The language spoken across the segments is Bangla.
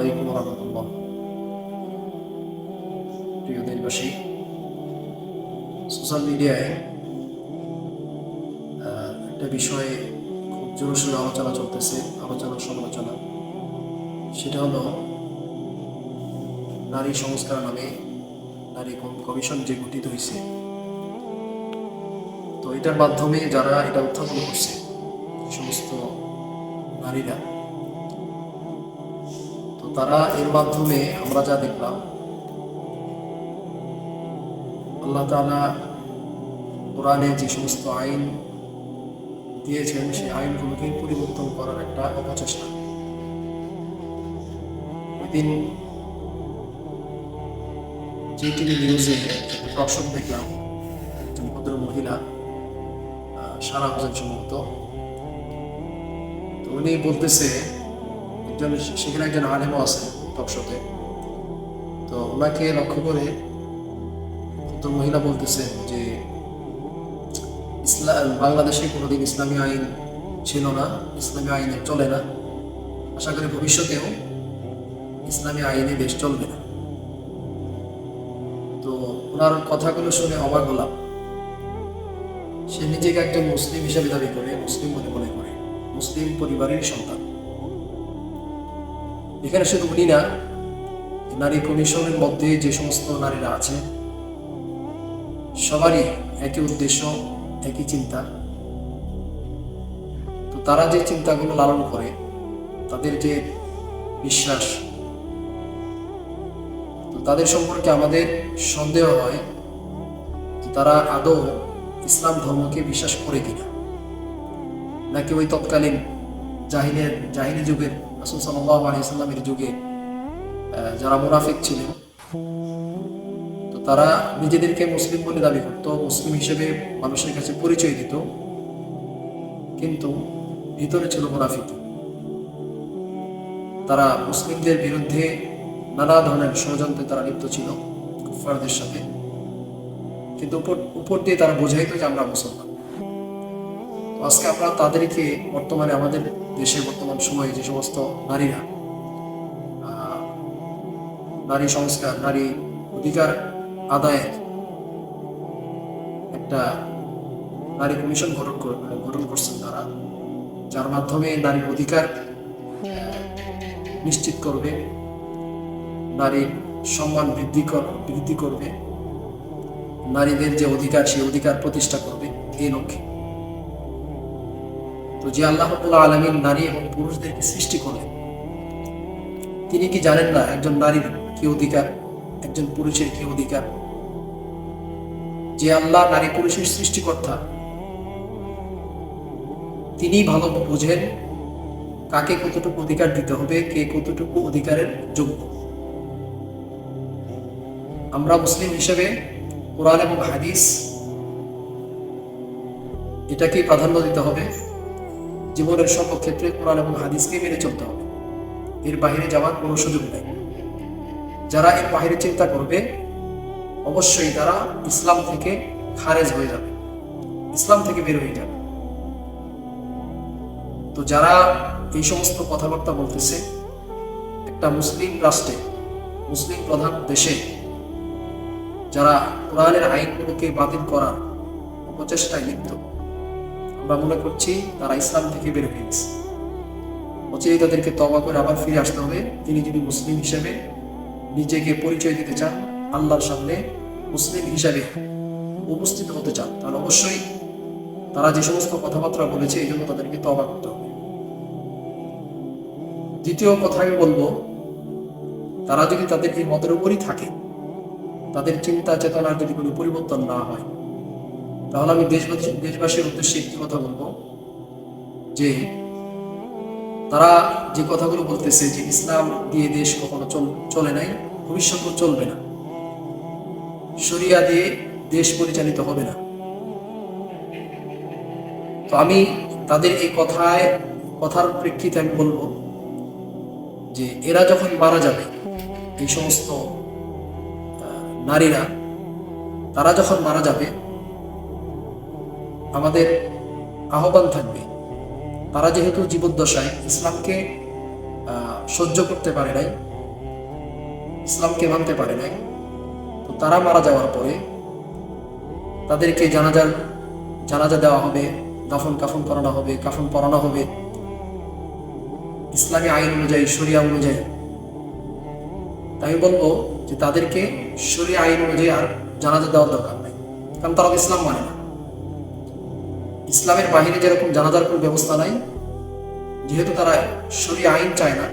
আলাইকুম রহমতুল্লাহ। প্রিয় দেশবাসী, সোশ্যাল মিডিয়ায় একটা বিষয়ে খুব জোর সোরে আলোচনা চলতেছে, আলোচনা সমালোচনা। সেটা হলো, নারী সংস্কার নামে নারী কমিশন যে গঠিত হয়েছে। তো এটার মাধ্যমে যারা এটা উত্থাপন করছে, সমস্ত নারীরা তারা এর মাধ্যমে আমরা যা দেখলাম। আল্লাহ তালা কোরআনে যে সমস্ত আইন দিয়েছেন, সেই আইনগুলোকে পরিবর্তন করার একটা অপচেষ্টা। দিন জি টিভি নিউজে দর্শক দেখলাম, একজন ভদ্র মহিলা সারা হোসেন সম্ভবত। তো উনি বলতেছে একজন সেখানে একজন আলেমও আছে টকশোতে তো ওনাকে লক্ষ্য করে তো মহিলা বলতেছে যে ইসলাম বাংলাদেশে কোনোদিন ইসলামী আইন ছিল না, ইসলামী আইনে চলে না। আশা করি ভবিষ্যতেও ইসলামী আইনে দেশ চলবে না। তো ওনার কথাগুলো শুনে অবাক হলাম। সে নিজেকে একজন মুসলিম হিসেবে দাবি করে, মুসলিম বলে মনে করে। মুসলিম পরিবারের সন্তান। এখানে শুধু উনি না, নারী কমিশনের মধ্যে যে সমস্ত নারীরা আছে, সবারই একই উদ্দেশ্য, একই চিন্তা। তো তারা যে চিন্তাগুলো লালন করে, তাদের যে বিশ্বাস, তো তাদের সম্পর্কে আমাদের সন্দেহ হয় তারা আদৌ ইসলাম ধর্মকে বিশ্বাস করে কিনা। নাকি ওই তৎকালীন জাহিনের, জাহিনী যুগের রাসুল সাল্লাহ আলিয়াল্লামের যুগে যারা মুনাফিক ছিলেন, তো তারা নিজেদেরকে মুসলিম বলে দাবি করত, মুসলিম হিসেবে মানুষের কাছে পরিচয় দিত। কিন্তু ভিতরে ছিল মুনাফিক। তারা মুসলিমদের বিরুদ্ধে নানা ধরনের ষড়যন্ত্রে তারা লিপ্ত ছিল কুফারদের সাথে। কিন্তু উপর দিয়ে তারা বোঝাইতো যে আমরা মুসলমান। আজকে আমরা তাদেরকে বর্তমানে আমাদের দেশে বর্তমান সময়ে যে সমস্ত নারীরা নারী সংস্কার, নারী অধিকার আদায়ের একটা নারী কমিশন গঠন কর- গঠন করছেন তারা। যার মাধ্যমে নারীর অধিকার নিশ্চিত করবে, নারীর সম্মান বৃদ্ধি বৃদ্ধি করবে, নারীদের যে অধিকার, সেই অধিকার প্রতিষ্ঠা করবে, এই লক্ষ্যে। তো যে আল্লাহ আলমিন নারী এবং পুরুষদেরকে সৃষ্টি করলেন, তিনি কি জানেন না একজন নারীর কি অধিকার, একজন পুরুষের কি অধিকার? যে আল্লাহ নারী পুরুষের সৃষ্টিকর্তা তিনি ভালো বোঝেন কাকে কতটুকু অধিকার দিতে হবে, কে কতটুকু অধিকারের যোগ্য। আমরা মুসলিম হিসেবে কোরআন এবং হাদিস এটাকে প্রাধান্য দিতে হবে। জীবনের সর্বক্ষেত্রে কোরআন এবং হাদিসকে মেনে চলতে হবে। এর বাইরে যাওয়ার কোনো সুযোগ নেই। যারা এর বাইরে চিন্তা করবে, অবশ্যই তারা ইসলাম থেকে খারেজ হয়ে যাবে। ইসলাম থেকে বের হয়ে যাবে। তো যারা এই সমস্ত কথাবার্তা বলতেছে, একটা মুসলিম রাষ্ট্রে, মুসলিম প্রধান দেশে, যারা কোরআনের আইনগুলোকে বাতিল করার অপচেষ্টায় লিপ্ত আমরা মনে করছি, তারা ইসলাম থেকে বের হয়ে গেছে। অচিরে তাদেরকে তবা করে আবার ফিরে আসতে হবে। তিনি যদি মুসলিম হিসেবে নিজেকে পরিচয় দিতে চান, আল্লাহর সামনে মুসলিম হিসাবে উপস্থিত হতে চান, তাহলে অবশ্যই তারা যে সমস্ত কথাবার্তা বলেছে, এই জন্য তাদেরকে তবা করতে হবে। দ্বিতীয় কথা আমি বলব, তারা যদি তাদের এই মতের উপরই থাকে, তাদের চিন্তা চেতনার যদি কোনো পরিবর্তন না হয় তাহলে আমি দেশবাসী, দেশবাসীর উদ্দেশ্যে একটি কথা বলব, যে তারা যে কথাগুলো বলতেছে যে ইসলাম দিয়ে দেশ কখনো চলে নাই, ভবিষ্যতেও চলবে না। শরিয়া দিয়ে দেশ পরিচালিত হবে না। তো আমি তাদের এই কথায়, কথার প্রেক্ষিতে আমি বলব যে এরা যখন মারা যাবে, এই সমস্ত নারীরা, তারা যখন মারা যাবে আমাদের আহ্বান থাকবে। তারা যেহেতু জীবদ্দশায় ইসলামকে সহ্য করতে পারে নাই, ইসলামকে মানতে পারে নাই, তো তারা মারা যাওয়ার পরে তাদেরকে জানাজার, জানাজা দেওয়া হবে, দাফন কাফন করানো হবে, কাফন পরানো হবে। ইসলামী আইন অনুযায়ী, শরিয়া অনুযায়ী। তাই আমি বলব যে তাদেরকে শরিয়া আইন অনুযায়ী আর জানাজা দেওয়ার দরকার নাই, কারণ তারা ইসলাম মানে না। ইসলামের বাহিরে যেরকম জানাজার কোনো ব্যবস্থা নাই, যেহেতু তারা শরিয়া আইন চায় না,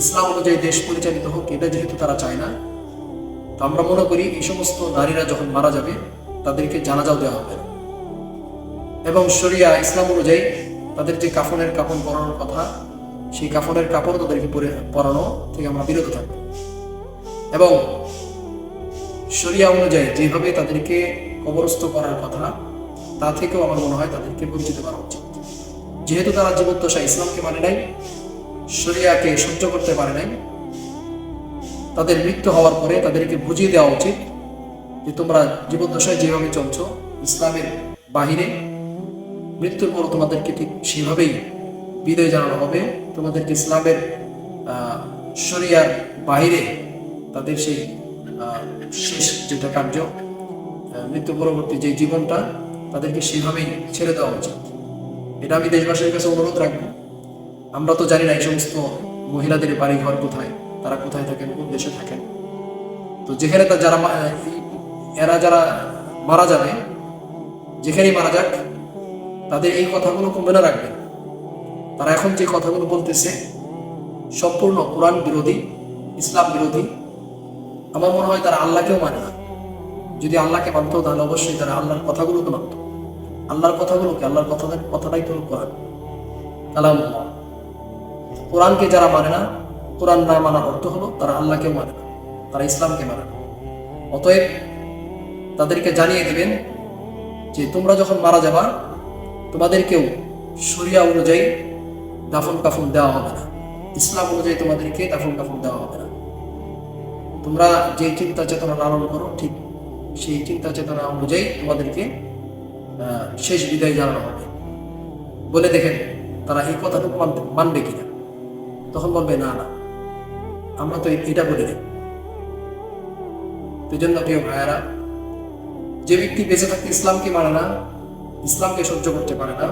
ইসলাম অনুযায়ী দেশ পরিচালিত হোক, এটা যেহেতু তারা চায় না, তো আমরা মনে করি এই সমস্ত নারীরা যখন মারা যাবে, তাদেরকে জানাজাও দেওয়া হবে। এবং শরিয়া ইসলাম অনুযায়ী তাদের যে কাফনের কাপড় পরানোর কথা, সেই কাফনের কাপড় তাদেরকে পরে পরানো থেকে আমরা বিরত থাকব। এবং শরিয়া অনুযায়ী যেভাবে তাদেরকে কবরস্থ করার কথা তা থেকেও আমার মনে হয় তাদেরকে বঞ্চিত করা উচিত। যেহেতু তারা জীবদ্দশা ইসলামকে মানে নাই, শরিয়াকে সহ্য করতে পারে নাই, তাদের মৃত্যু হওয়ার পরে তাদেরকে বুঝিয়ে দেওয়া উচিত যে তোমরা জীবদ্দশায় যেভাবে চলছ, ইসলামের বাহিরে মৃত্যুর পর তোমাদেরকে ঠিক সেভাবেই বিদায় জানানো হবে। তোমাদেরকে ইসলামের শরিয়ার বাহিরে তাদের সেই শেষ যেটা কার্য মৃত্যু পরবর্তী যে জীবনটা তাদেরকে সেভাবেই ছেড়ে দেওয়া উচিত। এটা আমি দেশবাসীর কাছে অনুরোধ রাখব। আমরা তো জানি না এই সমস্ত মহিলাদের বাড়ি ঘর কোথায়, তারা কোথায় থাকেন, কোন দেশে থাকেন। তো যেখানে তা যারা এরা যারা মারা যাবে, যেখানেই মারা যাক, তাদের এই কথাগুলো মনে রাখবেন তারা এখন যে কথাগুলো বলতেছে, সম্পূর্ণ কোরআন বিরোধী, ইসলাম বিরোধী। আমার মনে হয় তারা আল্লাহকেও মানে না। যদি আল্লাহকে মানতো তাহলে অবশ্যই তারা আল্লাহর কথাগুলোকে মানত। আল্লাহর কথাগুলোকে আল্লাহর কথা কথাটাই তো কোরআন। কালাম কোরআনকে যারা মানে না, কোরআন না মানার অর্থ হলো তারা আল্লাহকেও মানে না, তারা ইসলামকে মানে না। অতএব তাদেরকে জানিয়ে দিবেন যে তোমরা যখন মারা যাবা, তোমাদেরকেও শরিয়া অনুযায়ী দাফন কাফন দেওয়া হবে না। ইসলাম অনুযায়ী তোমাদেরকে দাফন কাফন দেওয়া হবে না। তোমরা যে চিন্তা চেতনা লালন করো, ঠিক সেই চিন্তা চেতনা অনুযায়ী তোমাদেরকে শেষ বিদায় জানানো হবে। বলে দেখেন, তারা এই কথাটুকু মানতে- মানবে কিনা? তখন বলবে, না না, আমরা তো এটা বলি না এই জন্য প্রিয় ভাইয়ারা, যে ব্যক্তি বেঁচে থাকতে ইসলামকে মানে না, ইসলামকে সহ্য করতে পারে না,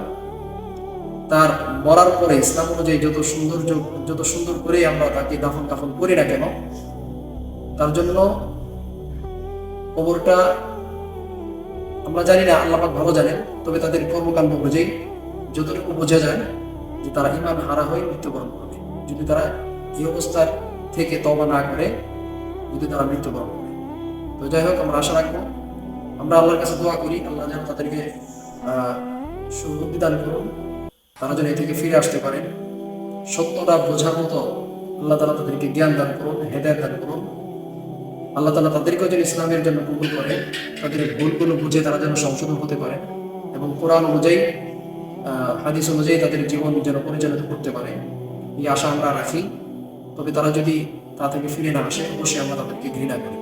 তার মরার পরে ইসলাম অনুযায়ী যত সুন্দর যত সুন্দর করে আমরা তাকে দাফন কাফন করি না কেন, তার জন্য কবরটা আমরা জানি না, আল্লাহ পাক ভালো জানেন, তবে তাদের কর্মকাণ্ড অনুযায়ী যতটুকু বোঝা যায় যে তারা ইমান হারা হয়ে মৃত্যুবরণ করবে। যদি তারা এই অবস্থার থেকে তবা না করে, যদি তারা মৃত্যুবরণ করে তো যাই হোক, আমরা আশা রাখব, আমরা আল্লাহর কাছে দোয়া করি, আল্লাহ যেন তাদেরকে সুবুদ্ধি দান করুন, তারা যেন এ থেকে ফিরে আসতে পারেন। সত্যটা বোঝার মতো আল্লাহ তালা তাদেরকে জ্ঞান দান করুন, হেদায়ত দান করুন। আল্লাহ তালা তাদেরকেও যেন ইসলামের জন্য কবুল করে, তাদের ভুলগুলো বুঝে তারা যেন সংশোধন হতে পারে এবং কোরআন অনুযায়ী হাদিস অনুযায়ী তাদের জীবন যেন পরিচালিত করতে পারে। এই আশা আমরা রাখি। তবে তারা যদি তা থেকে ফিরে না আসে, অবশ্যই আমরা তাদেরকে ঘৃণা করি।